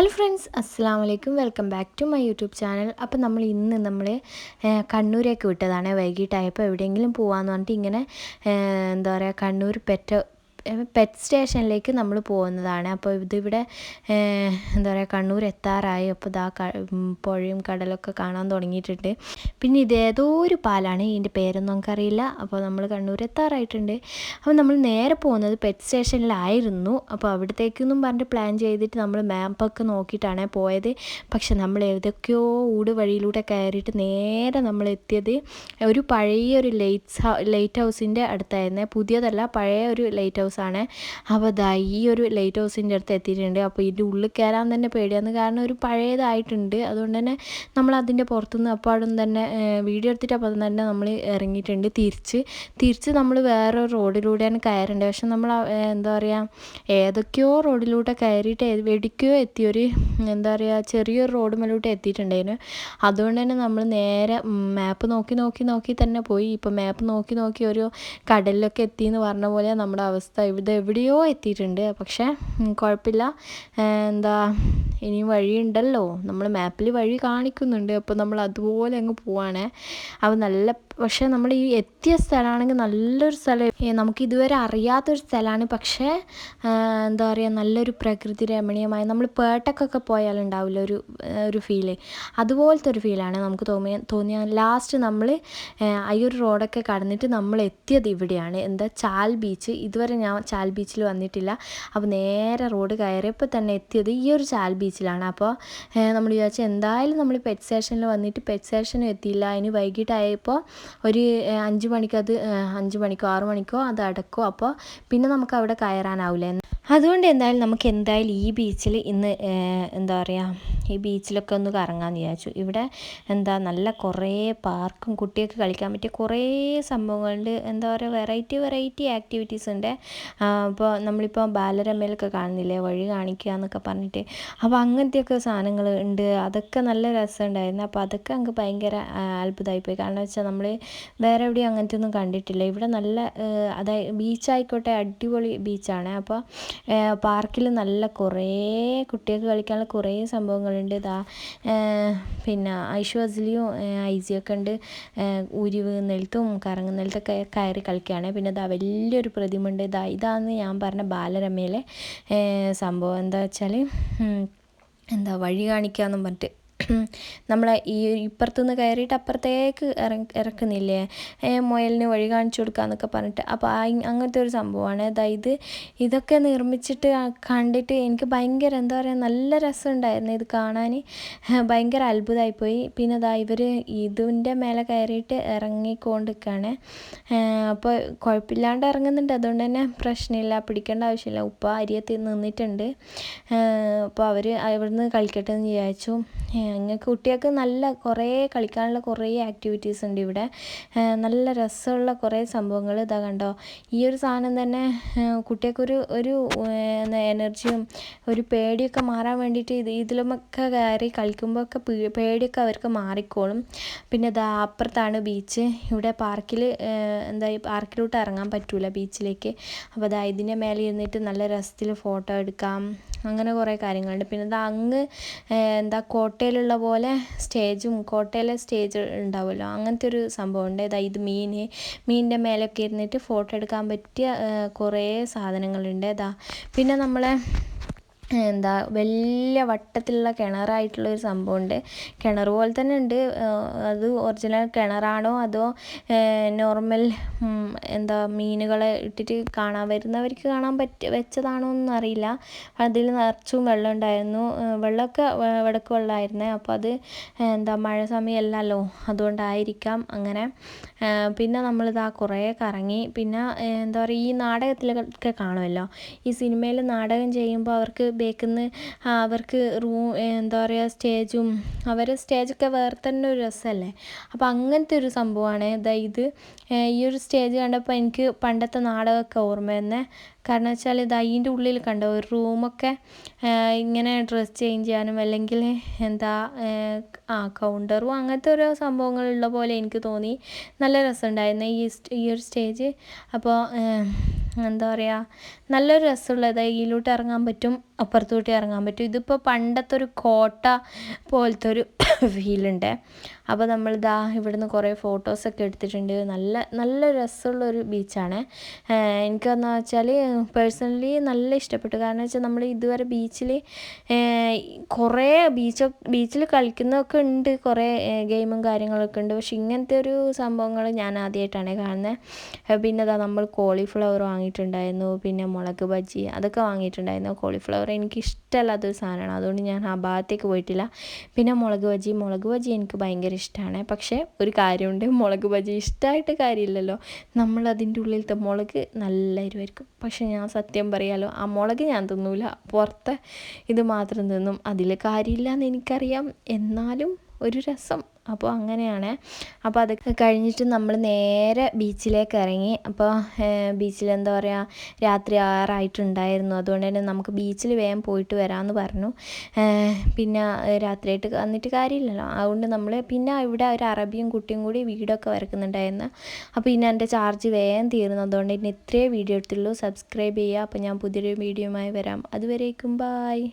Hello friends അസ്സാം വലൈക്കും welcome back to my YouTube channel അപ്പോൾ നമ്മൾ ഇന്ന് നമ്മൾ കണ്ണൂരേക്ക് വിട്ടതാണ്. വൈകിട്ടായപ്പോൾ എവിടെയെങ്കിലും പോകാമെന്ന് പറഞ്ഞിട്ട് ഇങ്ങനെ എന്താ പറയുക കണ്ണൂർ പെറ്റ പെറ്റ് സ്റ്റേഷനിലേക്ക് നമ്മൾ പോകുന്നതാണ്. അപ്പോൾ ഇതിവിടെ എന്താ പറയുക കണ്ണൂർ എത്താറായി. അപ്പോൾ ഇതാ പുഴയും കടലൊക്കെ കാണാൻ തുടങ്ങിയിട്ടുണ്ട്. പിന്നെ ഇത് ഏതോ ഒരു പാലാണ് ഇതിന്റെ പേരൊന്നും നമുക്കറിയില്ല. അപ്പോൾ നമ്മൾ കണ്ണൂർ എത്താറായിട്ടുണ്ട്. അപ്പോൾ നമ്മൾ നേരെ പോകുന്നത് പെറ്റ് സ്റ്റേഷനിലായിരുന്നു അപ്പോൾ അവിടത്തേക്കൊന്നും പറഞ്ഞിട്ട് പ്ലാൻ ചെയ്തിട്ട് നമ്മൾ മാപ്പൊക്കെ നോക്കിയിട്ടാണ് പോയത്. പക്ഷെ നമ്മൾ ഏതൊക്കെയോ ഊട് വഴിയിലൂടെ കയറിയിട്ട് നേരെ നമ്മൾ എത്തിയത് ഒരു പഴയ ഒരു ലൈറ്റ്സ് ലൈറ്റ് ഹൗസിന്റെ അടുത്തായിരുന്നേ. പുതിയതല്ല പഴയ ഒരു ലൈറ്റ് ഹൗസ് ആണ്. അപ്പോൾ ദാ ഈ ഒരു ലൈറ്റ് ഹൗസിന്റെ അടുത്ത് എത്തിയിട്ടുണ്ട്. അപ്പോൾ ഇതിന്റെ ഉള്ളിൽ കയറാൻ തന്നെ പേടിയാണ്. കാരണം ഒരു പഴയതായിട്ടുണ്ട്. അതുകൊണ്ട് തന്നെ നമ്മൾ അതിന്റെ പുറത്തുനിന്ന് അപ്പാടും തന്നെ വീഡിയോ എടുത്തിട്ട് അപ്പം തന്നെ നമ്മൾ ഇറങ്ങിയിട്ടുണ്ട് തിരിച്ച്. തിരിച്ച് നമ്മൾ വേറെ റോഡിലൂടെയാണ് കയറേണ്ടത്. പക്ഷെ നമ്മൾ എന്താ പറയുക ഏതൊക്കെയോ റോഡിലൂടെ കയറിയിട്ട് എവിടേക്കോ എത്തിയൊരു എന്താ പറയുക ചെറിയൊരു റോഡ് മേലോട്ട് എത്തിയിട്ടുണ്ടായിരുന്നു. അതുകൊണ്ട് തന്നെ നമ്മൾ നേരെ മാപ്പ് നോക്കി നോക്കി നോക്കി തന്നെ പോയി. ഇപ്പോൾ മാപ്പ് നോക്കി നോക്കി ഒരു കടലിലൊക്കെ എത്തി എന്ന് പറഞ്ഞ പോലെ നമ്മുടെ അവസ്ഥ ഇത് എവിടെയോ എത്തിയിട്ടുണ്ട്. പക്ഷേ കുഴപ്പമില്ല. എന്താ ഇനി വഴിയുണ്ടല്ലോ. നമ്മൾ മാപ്പിൽ വഴി കാണിക്കുന്നുണ്ട്. അപ്പോൾ നമ്മൾ അതുപോലെ അങ്ങ് പോവാണേ. അപ്പോൾ നല്ല പക്ഷേ നമ്മൾ ഈ എത്തിയ സ്ഥലമാണെങ്കിൽ നല്ലൊരു സ്ഥലം. നമുക്ക് ഇതുവരെ അറിയാത്തൊരു സ്ഥലമാണ് പക്ഷേ എന്താ പറയുക നല്ലൊരു പ്രകൃതി രമണീയമായ നമ്മൾ പേട്ടക്കൊക്കെ പോയാലുണ്ടാവില്ല ഒരു ഒരു ഫീൽ അതുപോലത്തെ ഒരു ഫീലാണ് നമുക്ക് തോന്നിയ തോന്നിയ ലാസ്റ്റ് നമ്മൾ ഈ ഒരു റോഡൊക്കെ കടന്നിട്ട് നമ്മൾ എത്തിയത് ഇവിടെയാണ്. എന്താ ചാൽ ബീച്ച് ഇതുവരെ ഞാൻ ചാൽ ബീച്ചിൽ വന്നിട്ടില്ല. അപ്പോൾ നേരെ റോഡ് കയറിയപ്പോൾ തന്നെ എത്തിയത് ഈ ഒരു ചാൽ ബീച്ചിലാണ് അപ്പോൾ നമ്മൾ വിചാരിച്ചു എന്തായാലും നമ്മൾ പെറ്റ് സ്റ്റേഷനിൽ വന്നിട്ട് പെറ്റ് സ്റ്റേഷനും എത്തിയില്ല. അതിന് വൈകിട്ടായപ്പോൾ ഒരു അഞ്ച് മണിക്ക് അത് അഞ്ച് മണിക്കോ ആറു മണിക്കോ അത് അടക്കോ. അപ്പോൾ പിന്നെ നമുക്ക് അവിടെ കയറാനാവില്ല അതുകൊണ്ട് എന്തായാലും നമുക്ക് എന്തായാലും ഈ ബീച്ചിൽ ഇന്ന് എന്താ പറയുക ഈ ബീച്ചിലൊക്കെ ഒന്ന് കറങ്ങാമെന്ന് വിചാരിച്ചു. ഇവിടെ എന്താ നല്ല കുറേ പാർക്കും കുട്ടികൾക്ക് കളിക്കാൻ പറ്റിയ കുറേ സംഭവങ്ങളുണ്ട്. എന്താ പറയുക വെറൈറ്റി വെറൈറ്റി ആക്ടിവിറ്റീസ് ഉണ്ട്. അപ്പോൾ നമ്മളിപ്പോൾ ബാലരമയിലൊക്കെ കാണുന്നില്ലേ? വഴി കാണിക്കുക എന്നൊക്കെ പറഞ്ഞിട്ട്. അപ്പോൾ അങ്ങനത്തെയൊക്കെ സാധനങ്ങൾ ഉണ്ട്. അതൊക്കെ നല്ല രസമുണ്ടായിരുന്നു. അപ്പോൾ അതൊക്കെ അങ്ങ് ഭയങ്കര അത്ഭുതമായിപ്പോയി. കാരണം വെച്ചാൽ നമ്മൾ വേറെ എവിടെയും അങ്ങനത്തെ ഒന്നും കണ്ടിട്ടില്ല. ഇവിടെ നല്ല അതായത് ബീച്ചായിക്കോട്ടെ അടിപൊളി ബീച്ചാണ്. അപ്പോൾ പാർക്കിൽ നല്ല കുറേ കുട്ടികൾക്ക് കളിക്കാനുള്ള കുറേ സംഭവങ്ങളുണ്ട് ഇതാ പിന്നെ ഐഷു അസ്ലിയും ഐസിയൊക്കെ ഉണ്ട്. ഉരിവ് നെൽത്തും കറങ്ങുന്നെൽത്തൊക്കെ കയറി കളിക്കുകയാണ്. പിന്നെ ഇതാ വലിയൊരു പ്രതിമ ഉണ്ട് ഇതാ ഇതാന്ന് ഞാൻ പറഞ്ഞ ബാലരമയിലെ സംഭവം എന്താ വെച്ചാൽ എന്താ വഴി കാണിക്കുക എന്നും പറഞ്ഞിട്ട് നമ്മളെ ഈ ഇപ്പുറത്തുനിന്ന് കയറിയിട്ട് അപ്പുറത്തേക്ക് ഇറക്കുന്നില്ലേ? മുയലിന് വഴി കാണിച്ചു കൊടുക്കുക എന്നൊക്കെ പറഞ്ഞിട്ട് അപ്പോൾ അങ്ങനത്തെ ഒരു സംഭവമാണ്. അതായത് ഇതൊക്കെ നിർമ്മിച്ചിട്ട് കണ്ടിട്ട് എനിക്ക് ഭയങ്കര എന്താ പറയുക നല്ല രസമുണ്ടായിരുന്നു ഇത് കാണാൻ ഭയങ്കര അത്ഭുതമായിപ്പോയി. പിന്നെ അതാ ഇവർ ഇതിന്റെ മേലെ കയറിയിട്ട് ഇറങ്ങിക്കൊണ്ടിരിക്കുകയാണ്. അപ്പോൾ കുഴപ്പമില്ലാണ്ട് ഇറങ്ങുന്നുണ്ട്. അതുകൊണ്ട് തന്നെ പ്രശ്നമില്ല പിടിക്കേണ്ട ആവശ്യമില്ല. ഉപ്പ അരിയത്തിൽ നിന്നിട്ടുണ്ട്. അപ്പോൾ അവർ അവിടുന്ന് കളിക്കട്ടെ എന്ന് വിചാരിച്ചു ഞങ്ങൾക്ക് കുട്ടികൾക്ക് നല്ല കുറേ കളിക്കാനുള്ള കുറേ ആക്ടിവിറ്റീസ് ഉണ്ട് ഇവിടെ. നല്ല രസമുള്ള കുറേ സംഭവങ്ങൾ ഇതാ കണ്ടോ. ഈ ഒരു സാധനം തന്നെ കുട്ടികൾക്കൊരു ഒരു എനർജിയും ഒരു പേടിയൊക്കെ മാറാൻ വേണ്ടിയിട്ട് ഇത് ഇതിലുമൊക്കെ കയറി കളിക്കുമ്പോഴൊക്കെ പേടിയൊക്കെ അവർക്ക് മാറിക്കോളും. പിന്നെ ഇതാ അപ്പുറത്താണ് ബീച്ച് ഇവിടെ പാർക്കിൽ എന്താ പാർക്കിലോട്ട് ഇറങ്ങാൻ പറ്റൂല ബീച്ചിലേക്ക് അപ്പോൾ അതാ ഇതിന്റെ മേലെ ഇരുന്നിട്ട് നല്ല രസത്തിൽ ഫോട്ടോ എടുക്കാം. അങ്ങനെ കുറേ കാര്യങ്ങളുണ്ട്. പിന്നെ ഇത് അങ്ങ് എന്താ കോട്ടയിലുള്ള പോലെ സ്റ്റേജും കോട്ടയിലെ സ്റ്റേജ് ഉണ്ടാവുമല്ലോ. അങ്ങനത്തെ ഒരു സംഭവമുണ്ട്. ഇതാ ഇത് മീൻ മീനിന്റെ മേലൊക്കെ ഇരുന്നിട്ട് ഫോട്ടോ എടുക്കാൻ പറ്റിയ കുറേ സാധനങ്ങളുണ്ട്. ഇതാ പിന്നെ നമ്മളെ എന്താ വലിയ വട്ടത്തിലുള്ള കിണറായിട്ടുള്ള ഒരു സംഭവമുണ്ട്. കിണർ പോലെ തന്നെ ഉണ്ട്. അത് ഒറിജിനൽ കിണറാണോ അതോ നോർമൽ എന്താ മീനുകളെ ഇട്ടിട്ട് കാണാൻ വരുന്നവർക്ക് കാണാൻ പറ്റി വെച്ചതാണോ എന്നൊന്നും അറിയില്ല. അതിൽ നിറച്ചും വെള്ളം ഉണ്ടായിരുന്നു. വെള്ളമൊക്കെ വടക്ക് വെള്ളമായിരുന്നേ. അപ്പോൾ അത് എന്താ മഴ സമയമല്ലല്ലോ. അതുകൊണ്ടായിരിക്കാം അങ്ങനെ. പിന്നെ നമ്മളിതാ കുറേ കറങ്ങി. പിന്നെ എന്താ പറയുക ഈ നാടകത്തിലൊക്കെ കാണുമല്ലോ. ഈ സിനിമയിൽ നാടകം ചെയ്യുമ്പോൾ അവർക്ക് ബേക്കിന്ന് അവർക്ക് റൂം എന്താ പറയുക സ്റ്റേജും അവരെ സ്റ്റേജൊക്കെ വേറെ തന്നെ ഒരു രസമല്ലേ അപ്പോൾ അങ്ങനത്തെ ഒരു സംഭവമാണ് ഇത് ഈ ഒരു സ്റ്റേജ് കണ്ടപ്പോൾ എനിക്ക് പണ്ടത്തെ നാടകമൊക്കെ ഓർമ്മ തന്നെ കാരണം വെച്ചാൽ ഇത് അതിന്റെ ഉള്ളിൽ കണ്ടോ ഒരു റൂമൊക്കെ ഇങ്ങനെ ഡ്രസ്സ് ചേഞ്ച് ചെയ്യാനും അല്ലെങ്കിൽ എന്താ ആ കൗണ്ടറും അങ്ങനത്തെ ഓരോ സംഭവങ്ങളുള്ള പോലെ എനിക്ക് തോന്നി. നല്ല രസമുണ്ടായിരുന്നു ഈ ഈ ഒരു സ്റ്റേജ്. അപ്പോൾ എന്താ പറയുക നല്ലൊരു രസമുള്ളത് ഇതിലോട്ട് ഇറങ്ങാൻ പറ്റും അപ്പുറത്തോട്ട് ഇറങ്ങാൻ പറ്റും. ഇതിപ്പോൾ പണ്ടത്തെ ഒരു കോട്ട പോലത്തെ ഒരു ഫീലുണ്ട് അപ്പോൾ നമ്മൾ ദാ ഇവിടുന്ന് കുറേ ഫോട്ടോസൊക്കെ എടുത്തിട്ടുണ്ട്. നല്ല നല്ല രസമുള്ളൊരു ബീച്ചാണ് എനിക്കെന്ന് വെച്ചാൽ പേഴ്സണലി നല്ല ഇഷ്ടപ്പെട്ടു. കാരണം വെച്ചാൽ നമ്മൾ ഇതുവരെ ബീച്ചിൽ കുറേ ബീച്ച് ബീച്ചിൽ കളിക്കുന്നതൊക്കെ ഉണ്ട്. കുറേ ഗെയിമും കാര്യങ്ങളൊക്കെ ഉണ്ട്. പക്ഷെ ഇങ്ങനത്തെ ഒരു സംഭവങ്ങൾ ഞാൻ ആദ്യമായിട്ടാണ് കാണുന്നത് പിന്നെ ഇതാ നമ്മൾ കോളിഫ്ലവർ വാങ്ങിയിട്ടുണ്ടായിരുന്നു. പിന്നെ മുളക് ബജ്ജി അതൊക്കെ വാങ്ങിയിട്ടുണ്ടായിരുന്നു. കോളിഫ്ലവർ എനിക്ക് ഇഷ്ടമല്ലാത്തൊരു സാധനമാണ്. അതുകൊണ്ട് ഞാൻ ആ ഭാഗത്തേക്ക് പോയിട്ടില്ല. പിന്നെ മുളക് ബജ്ജി. മുളക് ബജ്ജി എനിക്ക് ഭയങ്കര ഇഷ്ടമാണ്. പക്ഷേ ഒരു കാര്യമുണ്ട്. മുളക് ബജി ഇഷ്ടമായിട്ട് കാര്യമില്ലല്ലോ. നമ്മൾ അതിന്റെ ഉള്ളിലത്തെ മുളക് നല്ല എരിവായിരിക്കും. പക്ഷെ ഞാൻ സത്യം പറയാലോ ആ മുളക് ഞാൻ തിന്നൂല. പുറത്തെ ഇത് മാത്രം തിന്നും. അതിൽ കാര്യമില്ല എന്ന് എനിക്കറിയാം. എന്നാലും ഒരു രസം. അപ്പോൾ അങ്ങനെയാണ്. അപ്പോൾ അതൊക്കെ കഴിഞ്ഞിട്ട് നമ്മൾ നേരെ ബീച്ചിലേക്ക് ഇറങ്ങി. അപ്പോൾ ബീച്ചിൽ എന്താ പറയുക രാത്രി ആറായിട്ടുണ്ടായിരുന്നു. അതുകൊണ്ട് തന്നെ നമുക്ക് ബീച്ചിൽ വേഗം പോയിട്ട് വരാമെന്ന് പറഞ്ഞു. പിന്നെ രാത്രിയായിട്ട് വന്നിട്ട് കാര്യമില്ലല്ലോ. അതുകൊണ്ട് നമ്മൾ പിന്നെ ഇവിടെ ഒരു അറബിയും കുട്ടിയും കൂടി വീടൊക്കെ വരക്കുന്നുണ്ടായിരുന്നു. അപ്പോൾ പിന്നെ എന്റെ ചാർജ് വേഗം തീർന്നു. അതുകൊണ്ട് ഇനി ഇത്രയേ വീഡിയോ എടുത്തുള്ളൂ. സബ്സ്ക്രൈബ് ചെയ്യുക. അപ്പോൾ ഞാൻ പുതിയൊരു വീഡിയോയുമായി വരാം. അതുവരേക്കും ബായ്